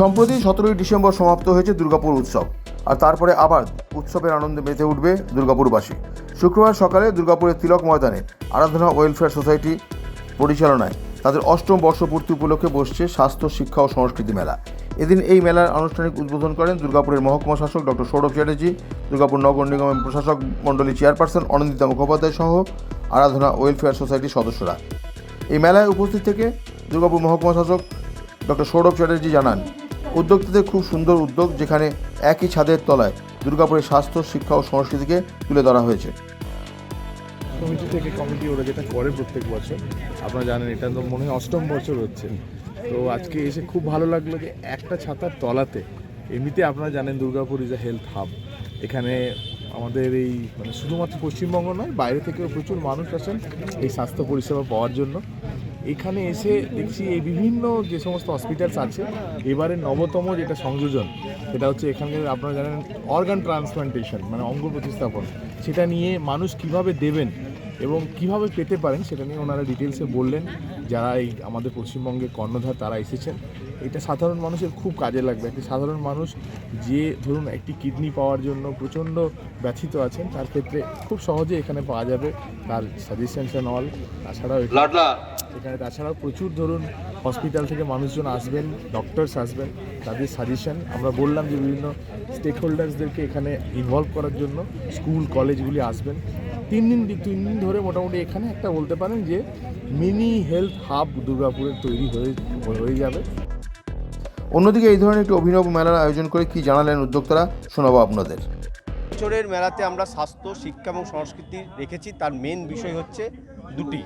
সম্প্রতি সতেরোই ডিসেম্বর সমাপ্ত হয়েছে দুর্গাপুর উৎসব, আর তারপরে আবার উৎসবের আনন্দে মেতে উঠবে দুর্গাপুরবাসী। শুক্রবার সকালে দুর্গাপুরের তিলক ময়দানে আরাধনা ওয়েলফেয়ার সোসাইটি পরিচালনায় তাদের অষ্টম বর্ষপূর্তি উপলক্ষে বসছে স্বাস্থ্য, শিক্ষা ও সংস্কৃতি মেলা। এদিন এই মেলার আনুষ্ঠানিক উদ্বোধন করেন দুর্গাপুরের মহকুমা শাসক ডক্টর সৌরভ চ্যাটার্জি, দুর্গাপুর নগর নিগমের প্রশাসক মণ্ডলী চেয়ারপারসন অনন্দিতা মুখোপাধ্যায় সহ আরাধনা ওয়েলফেয়ার সোসাইটির সদস্যরা। এই মেলায় উপস্থিত থেকে দুর্গাপুর মহকুমা শাসক ডক্টর সৌরভ চ্যাটার্জি জানান উদ্যোক্তাদের খুব সুন্দর উদ্যোগ যেখানে একই ছাদের তলায় দুর্গাপুরের স্বাস্থ্য, শিক্ষা ও সংস্কৃতিকে তুলে ধরা হয়েছে। কমিটি থেকে কমিটি ওরা যেটা করে প্রত্যেক বছর, আপনারা জানেন এটা তো মনে হয় অষ্টম বছর হচ্ছে। তো আজকে এসে খুব ভালো লাগল যে একটা ছাতার তলাতে, এমনিতে আপনারা জানেন Durgapur is a health hub এখানে আমাদের এই মানে শুধুমাত্র পশ্চিমবঙ্গ নয়, বাইরে থেকেও প্রচুর মানুষ আসেন এই স্বাস্থ্য পরিষেবা পাওয়ার জন্য। এখানে এসে দেখছি এই বিভিন্ন যে সমস্ত হসপিটালস আছে, এবারে নবতম যেটা সংযোজন, সেটা হচ্ছে এখানে আপনারা জানেন অর্গান ট্রান্সপ্লান্টেশন মানে অঙ্গ প্রতিস্থাপন। সেটা নিয়ে মানুষ কীভাবে দেবেন এবং কীভাবে পেতে পারেন, সেটা নিয়ে ওনারা ডিটেলসে বললেন। যারা এই আমাদের পশ্চিমবঙ্গে কর্ণধার, তারা এসেছেন। এটা সাধারণ মানুষের খুব কাজে লাগবে। একটি সাধারণ মানুষ যে ধরুন একটি কিডনি পাওয়ার জন্য প্রচণ্ড ব্যথিত আছেন, তার ক্ষেত্রে খুব সহজে এখানে পাওয়া যাবে। তার সাজেশনস অল তাছাড়াও এখানে- তাছাড়াও প্রচুর ধরুন হসপিটাল থেকে মানুষজন আসবেন ডক্টরস আসবেন তাদের সাজেশন আমরা বললাম যে বিভিন্ন স্টেক হোল্ডার্সদেরকে এখানে ইনভলভ করার জন্য স্কুল কলেজগুলি আসবেন। তিন দিন তিন দিন ধরে মোটামুটি এখানে একটা বলতে পারেন যে মিনি হেলথ হাব দুর্গাপুরের তৈরি হয়ে হয়ে যাবে। অন্যদিকে এই ধরনের একটি অভিনব মেলার আয়োজন করে কি জানালেন উদ্যোক্তারা শোনাবো আপনাদের। বছরের মেলাতে আমরা স্বাস্থ্য শিক্ষা এবং সংস্কৃতি রেখেছি। তার মেন বিষয় হচ্ছে দুটি।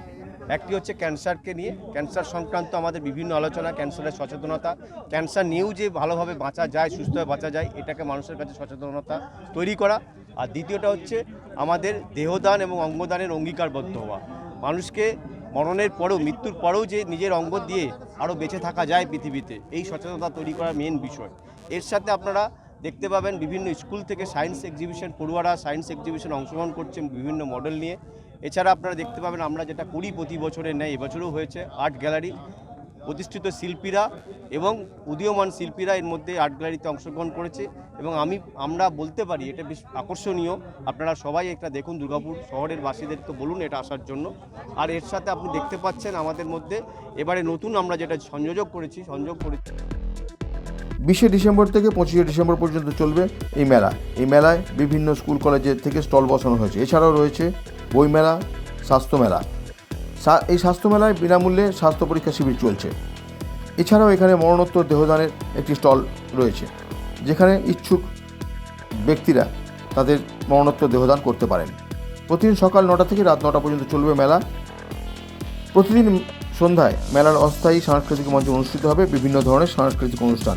একটি হচ্ছে ক্যান্সারকে নিয়ে। ক্যান্সার সংক্রান্ত আমাদের বিভিন্ন আলোচনা, ক্যান্সারের সচেতনতা, ক্যান্সার নিয়েও যে ভালোভাবে বাঁচা যায়, সুস্থভাবে বাঁচা যায়, এটাকে মানুষের কাছে সচেতনতা তৈরি করা। আর দ্বিতীয়টা হচ্ছে আমাদের দেহদান এবং অঙ্গদানের অঙ্গীকারবদ্ধ হওয়া। মানুষকে মরণের পরেও, মৃত্যুর পরেও যে নিজের অঙ্গ দিয়ে আরও বেঁচে থাকা যায় পৃথিবীতে, এই সচেতনতা তৈরি করা মেন বিষয়। এর সাথে আপনারা দেখতে পাবেন বিভিন্ন স্কুল থেকে সায়েন্স এক্সিবিশন, পড়ুয়ারা সায়েন্স এক্সিবিশন অংশগ্রহণ করছেন বিভিন্ন মডেল নিয়ে। এছাড়া আপনারা দেখতে পাবেন আমরা যেটা করি প্রতি বছরের ন্যায় এবছরও হয়েছে আর্ট গ্যালারি। প্রতিষ্ঠিত শিল্পীরা এবং উদীয়মান শিল্পীরা এর মধ্যে আর্ট গ্যালারিতে অংশগ্রহণ করেছে এবং আমি, আমরা বলতে পারি এটা বেশ আকর্ষণীয়। আপনারা সবাই একটা দেখুন দুর্গাপুর শহরের বাসীদের তো বলুন এটা আসার জন্য। আর এর সাথে আপনি দেখতে পাচ্ছেন আমাদের মধ্যে এবারে নতুন আমরা যেটা সংযোজক করেছি, সংযোগ করেছি বিশে ডিসেম্বর থেকে পঁচিশে ডিসেম্বর পর্যন্ত চলবে এই মেলা। এই মেলায় বিভিন্ন স্কুল কলেজের থেকে স্টল বসানো হয়েছে। এছাড়াও রয়েছে বই মেলা, স্বাস্থ্য মেলা। এই স্বাস্থ্য মেলায় বিনামূল্যে স্বাস্থ্য পরীক্ষা শিবির চলছে। এছাড়াও এখানে মরণোত্তর দেহদানের একটি স্টল রয়েছে, যেখানে ইচ্ছুক ব্যক্তিরা তাদের মরণোত্তর দেহদান করতে পারেন। প্রতিদিন সকাল নটা থেকে রাত নটা পর্যন্ত চলবে মেলা। প্রতিদিন সন্ধ্যায় মেলার অস্থায়ী সাংস্কৃতিক মঞ্চ অনুষ্ঠিত হবে। বিভিন্ন ধরনের সাংস্কৃতিক অনুষ্ঠান